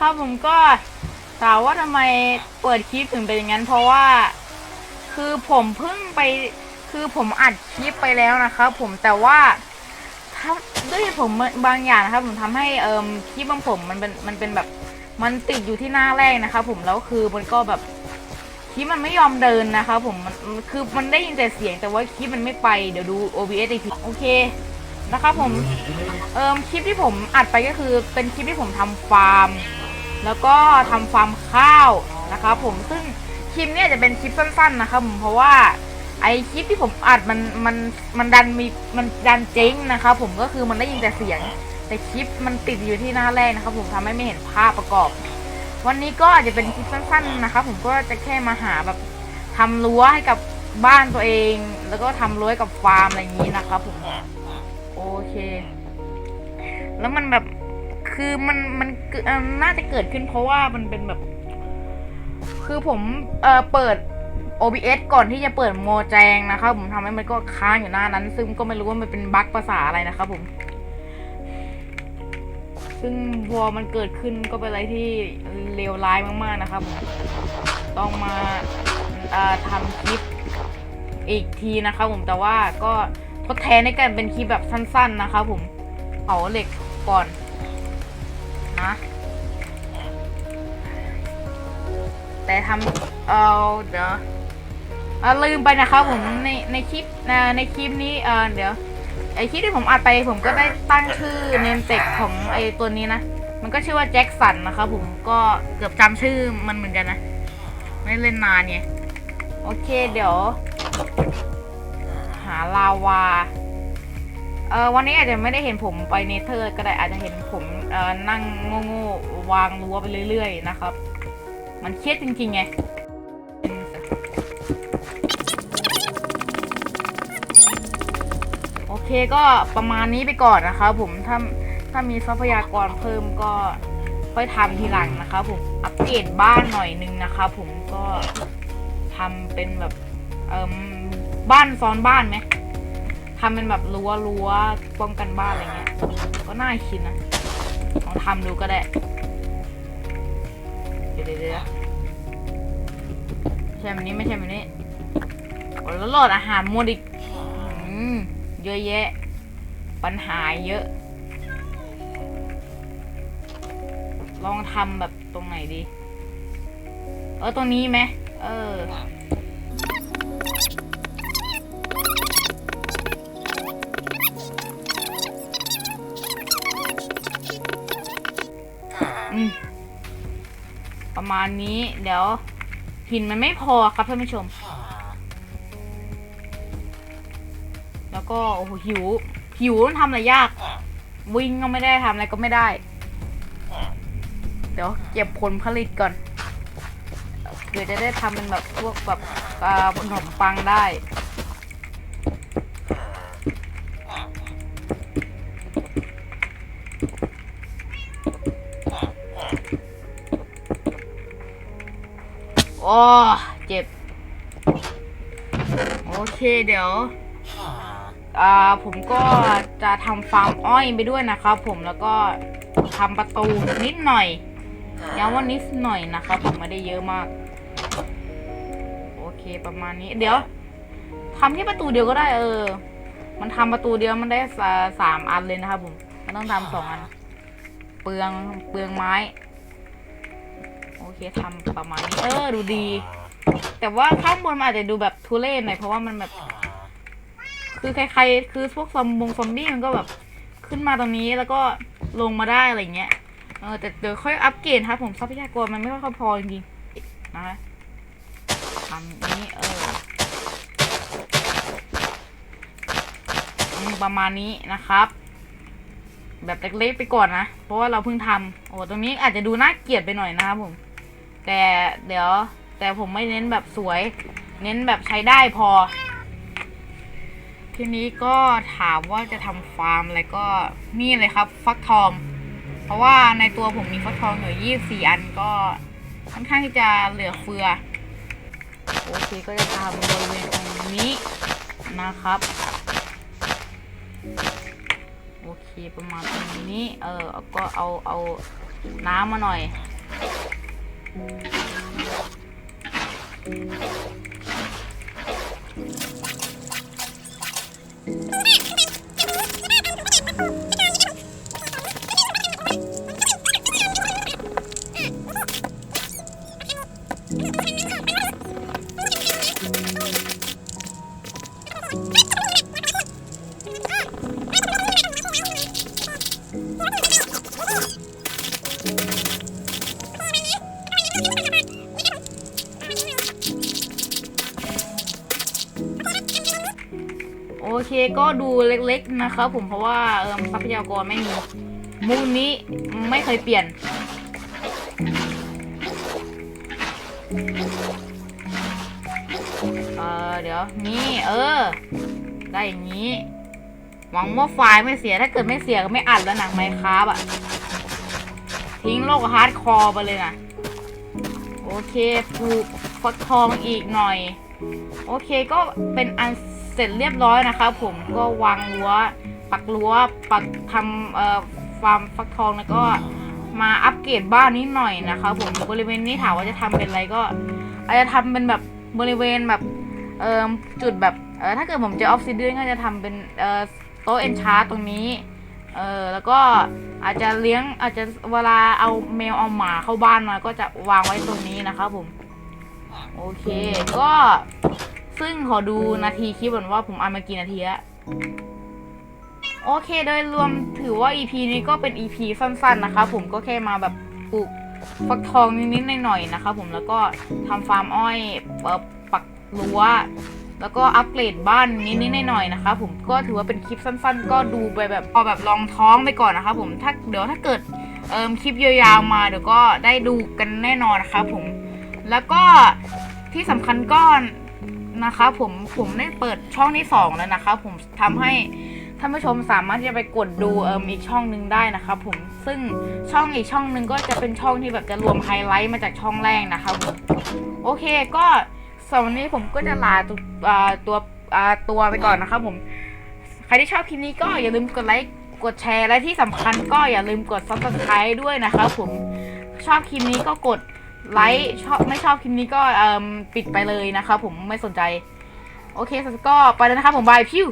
นะครับผมก็ถามว่าทำไมเปิดคลิปถึงเป็นอย่างนั้น เพราะว่า คือผมเพิ่งไป คือผมอัดคลิปไปแล้วนะครับ ผมแต่ว่าถ้าด้วยผมบางอย่างนะครับ ผมทำให้เอ่มคลิปของผมมันเป็นมันเป็นแบบมันติดอยู่ที่หน้าแรกนะครับผมแล้วคือมันก็แบบคลิปมันไม่ยอมเดินนะครับผมมันมันคือมันได้ยินแต่เสียงแต่ว่าคลิปมันไม่ไปเดี๋ยวดู OBS อีกทีโอเคนะครับผมเอิมคลิปที่ผมอัดไปก็คือเป็นคลิปที่ผมทำฟาร์ม แล้วก็ทำฟาร์มข้าวนะครับผมซึ่งคลิปเนี้ยจะเป็นคลิปสั้น ๆ นะครับผมเพราะว่าไอคลิปที่ผมอัดมันมันมันดันมีมันดันเจ๊งนะครับผมก็คือมันได้ยินแต่เสียง แต่คลิปมันติดอยู่ที่หน้าแรกนะครับผมทำให้ไม่เห็นภาพประกอบ วันนี้ก็อาจจะเป็นคลิปสั้นๆนะครับผมก็จะแค่มาหาแบบทำรั้วให้กับบ้านตัวเอง แล้วก็ทำรั้วกับฟาร์มอะไรอย่างนี้นะครับผมโอเค แล้วมันแบบ คือมันมันน่าจะเกิดขึ้นเพราะว่ามันเป็นแบบ คือผมเอ่อเปิด OBS ก่อนที่จะเปิดโมแจงนะครับผมทำให้มันก็ค้างอยู่หน้านั้น ซึ่งก็ไม่รู้ว่ามันเป็นบั๊กภาษาอะไรนะครับผม ซึ่งพอมันเกิดขึ้นก็เป็นอะไรที่เลวร้ายมากๆนะครับผมต้องมาทำคลิปอีกทีนะครับผมแต่ว่าก็ทดแทนในการเป็นคลิปแบบสั้น ๆนะครับผมเผาเหล็กก่อน นะ แต่ทำเออเดี๋ยวลืมไปนะครับผมในในคลิปเอ่อในคลิปนี้เออเดี๋ยวไอคลิปที่ผมอัดไปผมก็ได้ตั้งชื่อเนมเต็กของไอตัวนี้นะ มันก็ชื่อว่าแจ็คสันนะครับผมก็เกือบจำชื่อมันเหมือนกันนะ ไม่เล่นนานไงโอเคเดี๋ยว หาลาวา เออวันนี้อาจจะไม่ได้เห็นผมไปเนเธอร์ก็ได้อาจจะเห็นผมเออนั่งโง่ๆวางรั้วไปเรื่อยๆนะครับ มันเครียดจริงๆไงโอเคก็ประมาณนี้ไปก่อนนะครับผมถ้าถ้ามีทรัพยากรเพิ่มก็ค่อยทำทีหลังนะครับผมอัปเกรดบ้านหน่อยนึงนะครับผมก็ทำเป็นแบบเอ่มบ้านซ้อนบ้านไหม ทำเป็นแบบรั้วรั้วป้องกันบ้านอะไรเงี้ยก็น่าคิดนะลองทำดูก็ได้เดี๋ยวเดี๋ยวใช่แบบนี้ไม่ใช่แบบนี้โอ้แล้วหลดอาหารหมดอีกเยอะแยะ ปัญหาเยอะ ลองทำแบบตรงไหนดี เออตรงนี้ไหมเออ ประมาณนี้ เดี๋ยว หินมันไม่พอครับท่านผู้ชม แล้วก็โอ้โหหิว หิวต้องทำอะไรยาก วิ่งก็ไม่ได้ทำอะไรก็ไม่ได้ เดี๋ยวเก็บผลผลิตก่อน เดี๋ยวจะได้ทำเป็นแบบพวกแบบขนมปังได้ โอ้เจ็บ โอเคเดี๋ยว อ่าผมก็จะทำฟาร์มอ้อยไปด้วยนะครับผมแล้วก็ทำประตูนิดหน่อยย้ำว่านิดหน่อยนะครับผมไม่ได้เยอะมาก โอเคประมาณนี้ เดี๋ยวทำแค่ประตูเดียวก็ได้เออ มันทำประตูเดียวมันได้สาสามอันเลยนะครับผม มันต้องทำสองอัน เปลืองเปลืองไม้ โอเคทำประมาณนี้ เออ ดูดี แต่ว่าข้างบนมันอาจจะดูแบบทุเรศหน่อยเพราะว่ามันแบบ คือใครๆ คือพวกซอมบงซอมบี้มันก็แบบขึ้นมาตรงนี้แล้วก็ลงมาได้อะไรเงี้ย เออแต่เดี๋ยวค่อยอัปเกรดครับผมทรัพยากรมันไม่ค่อยพอจริงๆนะคะทำนี้เออประมาณนี้นะครับ แบบเล็กๆไปก่อนนะ เพราะว่าเราเพิ่งทำโอ้ตรงนี้อาจจะดูน่าเกลียดไปหน่อยนะครับผม แต่เดี๋ยวแต่ผมไม่เน้นแบบสวย เน้นแบบใช้ได้พอ ทีนี้ก็ถามว่าจะทำฟาร์มอะไรก็นี่เลยครับ ฟักทอง เพราะว่าในตัวผมมีฟักทองอยู่ยี่สี่อันก็ค่อนข้างที่จะเหลือเฟือ โอเคก็จะทำบริเวณตรงนี้นะครับ คประมาณตรงนี้ เออก็เอาเอาน้ำมาหน่อย โอเคก็ดูเล็กๆนะครับผมเพราะว่าเออทรัพยากรไม่มีมูลนี้ไม่เคยเปลี่ยน เออเดี๋ยว นี่ เออ ได้อย่างนี้ หวังว่าไฟล์ไม่เสียถ้าเกิดไม่เสียก็ไม่อัดแล้วนะไมค้าบอะทิ้งโลกฮาร์ดคอร์ไปเลยนะโอเคปลูกฟักทองอีกหน่อย โอเคก็เป็นอันเสร็จเรียบร้อยนะครับผมก็วางรั้วปักรั้วปักทำเอ่อฟาร์มฟักทองแล้วก็มาอัปเกรดบ้านนิดหน่อยนะครับผมบริเวณนี้ถามว่าจะทำเป็นอะไรก็อาจจะทำเป็นแบบบริเวณแบบเอ่อจุดแบบเอ่อถ้าเกิดผมเจอออฟซิเดียนก็จะทำเป็นเอ่อ โต๊ะเอนชาร์ตรงนี้ เออแล้วก็อาจจะเลี้ยงอาจจะเวลาเอาแมวเอาหมาเข้าบ้านมาก็จะวางไว้ตรงนี้นะครับผม โอเค ก็ซึ่งขอดูนาทีคลิปก่อนว่าผมอันมากี่นาทีแล้วโอเคโดยรวมถือว่า EP นี้ก็เป็น EP สั้นๆนะครับผมก็แค่มาแบบปลูกฟักทองนิดๆหน่อยๆนะครับผมแล้วก็ทำฟาร์มอ้อยปักรั้ว แล้วก็อัปเกรดบ้านนิดๆหน่อยๆนะครับผมก็ถือว่าเป็นคลิปสั้น ๆ ก็ดูไปแบบพอแบบลองท้องไปก่อนนะครับผมถ้าเดี๋ยวถ้าเกิดเอ่มคลิปยาวๆมาเดี๋ยวก็ได้ดูกันแน่นอนนะครับผมแล้วก็ที่สำคัญก็นะคะผมผมได้เปิดช่องที่สองแล้วนะครับผมทำให้ท่านผู้ชมสามารถที่จะไปกดดูเอิมอีกช่องหนึ่งได้นะครับผมซึ่งช่องอีกช่องหนึ่งก็จะเป็นช่องที่แบบจะรวมไฮไลท์มาจากช่องแรกนะครับผมโอเคก็ สำหรับวันนี้ผมก็จะลาตัวตัวตัวไปก่อนนะครับผม ใครที่ชอบคลิปนี้ก็อย่าลืมกดไลค์กดแชร์และที่สำคัญก็อย่าลืมกด subscribe ด้วยนะครับผมชอบคลิปนี้ก็กดไลค์ชอบไม่ชอบคลิปนี้ก็ปิดไปเลยนะครับผมไม่สนใจ โอเคก็ไปแล้วนะครับผมบายพิว